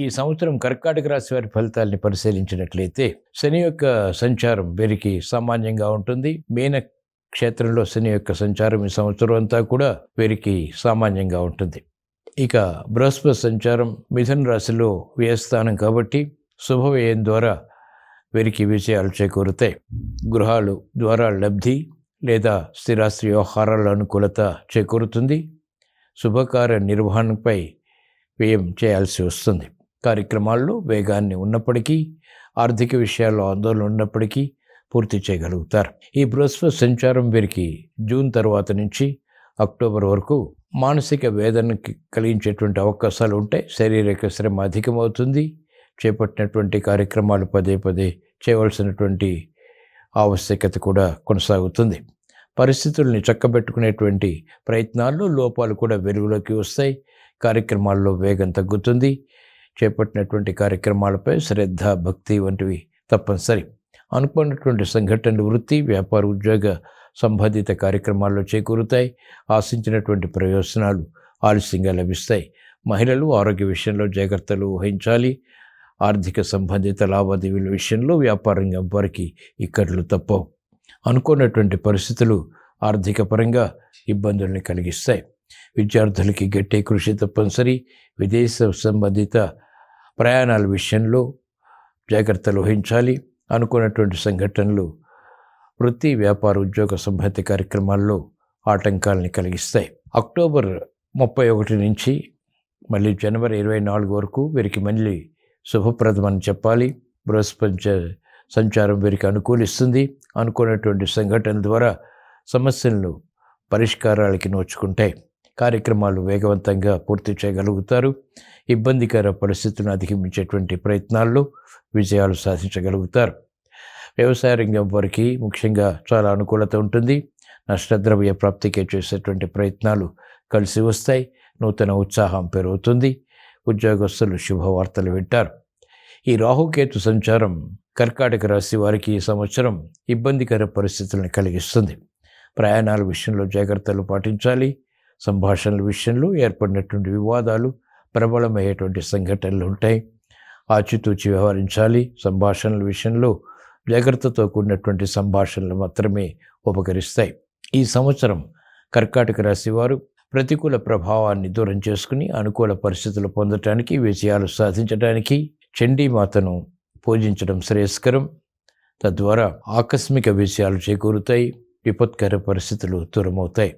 ఈ సంవత్సరం కర్కాటక రాశి వారి ఫలితాల్ని పరిశీలించినట్లయితే శని యొక్క సంచారం వీరికి సామాన్యంగా ఉంటుంది. మీన క్షేత్రంలో శని యొక్క సంచారం ఈ సంవత్సరం అంతా కూడా వీరికి సామాన్యంగా ఉంటుంది. ఇక బృహస్పతి సంచారం మిథున రాశిలో వ్యయస్థానం కాబట్టి శుభవ్యయం ద్వారా వీరికి విజయాలు చేకూరుతాయి. గృహాలు ద్వారా లబ్ధి లేదా స్థిరాస్తి వ్యవహారాల అనుకూలత చేకూరుతుంది. శుభకార్య నిర్వహణపై వ్యయం చేయాల్సి వస్తుంది. కార్యక్రమాల్లో వేగాన్ని ఉన్నప్పటికీ ఆర్థిక విషయాల్లో ఆందోళన ఉన్నప్పటికీ పూర్తి చేయగలుగుతారు. ఈ బృహస్పతి సంచారం వీరికి జూన్ తర్వాత నుంచి అక్టోబర్ వరకు మానసిక వేదనకి కలిగించేటువంటి అవకాశాలు ఉంటాయి శారీరక శ్రమ అధికమవుతుంది. చేపట్టినటువంటి కార్యక్రమాలు పదే పదే చేయవలసినటువంటి ఆవశ్యకత కూడా కొనసాగుతుంది. పరిస్థితుల్ని చక్కబెట్టుకునేటువంటి ప్రయత్నాల్లో లోపాలు కూడా వెలుగులోకి వస్తాయి. కార్యక్రమాల్లో వేగం తగ్గుతుంది. చేపట్టినటువంటి కార్యక్రమాలపై శ్రద్ధ భక్తి వంటివి తప్పనిసరి. అనుకున్నటువంటి సంఘటనలు వృత్తి వ్యాపార ఉద్యోగ సంబంధిత కార్యక్రమాల్లో చేకూరుతాయి. ఆశించినటువంటి ప్రయోజనాలు ఆలస్యంగా లభిస్తాయి. మహిళలు ఆరోగ్య విషయంలో జాగ్రత్తలు వహించాలి. ఆర్థిక సంబంధిత లావాదేవీల విషయంలో వ్యాపార రంగం వారికి ఇక్కట్లు తప్పవు. అనుకున్నటువంటి పరిస్థితులు ఆర్థిక పరంగా ఇబ్బందుల్ని కలిగిస్తాయి. విద్యార్థులకి గట్టి కృషి తప్పనిసరి. విదేశ సంబంధిత ప్రయాణాల విషయంలో జాగ్రత్తలు వహించాలి. అనుకున్నటువంటి సంఘటనలు వృత్తి వ్యాపార ఉద్యోగ సంబంధిత కార్యక్రమాల్లో ఆటంకాలని కలిగిస్తాయి. అక్టోబర్ ముప్పై ఒకటి నుంచి మళ్ళీ జనవరి ఇరవై నాలుగు వరకు వీరికి మళ్ళీ శుభప్రదమని చెప్పాలి. బృహస్పతి సంచారం వీరికి అనుకూలిస్తుంది. అనుకున్నటువంటి సంఘటన ద్వారా సమస్యలను పరిష్కారాలకి నోచుకుంటాయి. కార్యక్రమాలు వేగవంతంగా పూర్తి చేయగలుగుతారు. ఇబ్బందికర పరిస్థితులను అధిగమించేటువంటి ప్రయత్నాల్లో విజయాలు సాధించగలుగుతారు. వ్యవసాయ రంగం వారికి ముఖ్యంగా చాలా అనుకూలత ఉంటుంది. నష్టద్రవ్య ప్రాప్తికి చేసేటువంటి ప్రయత్నాలు కలిసి వస్తాయి. నూతన ఉత్సాహం పెరుగుతుంది. ఉద్యోగస్తులు శుభవార్తలు వింటారు. ఈ రాహుకేతు సంచారం కర్కాటక రాశి వారికి ఈ సంవత్సరం ఇబ్బందికర పరిస్థితులను కలిగిస్తుంది. ప్రయాణాల విషయంలో జాగ్రత్తలు పాటించాలి. సంభాషణల విషయంలో ఏర్పడినటువంటి వివాదాలు ప్రబలమయ్యేటువంటి సంఘటనలు ఉంటాయి. ఆచితూచి వ్యవహరించాలి. సంభాషణల విషయంలో జాగ్రత్తతో కూడినటువంటి సంభాషణలు మాత్రమే ఉపకరిస్తాయి. ఈ సంవత్సరం కర్కాటక రాశివారు ప్రతికూల ప్రభావాన్ని దూరం చేసుకుని అనుకూల పరిస్థితులు పొందటానికి విజయాలు సాధించడానికి చండీమాతను పూజించడం శ్రేయస్కరం. తద్వారా ఆకస్మిక విషయాలు చేకూరుతాయి. విపత్కర పరిస్థితులు దూరమవుతాయి.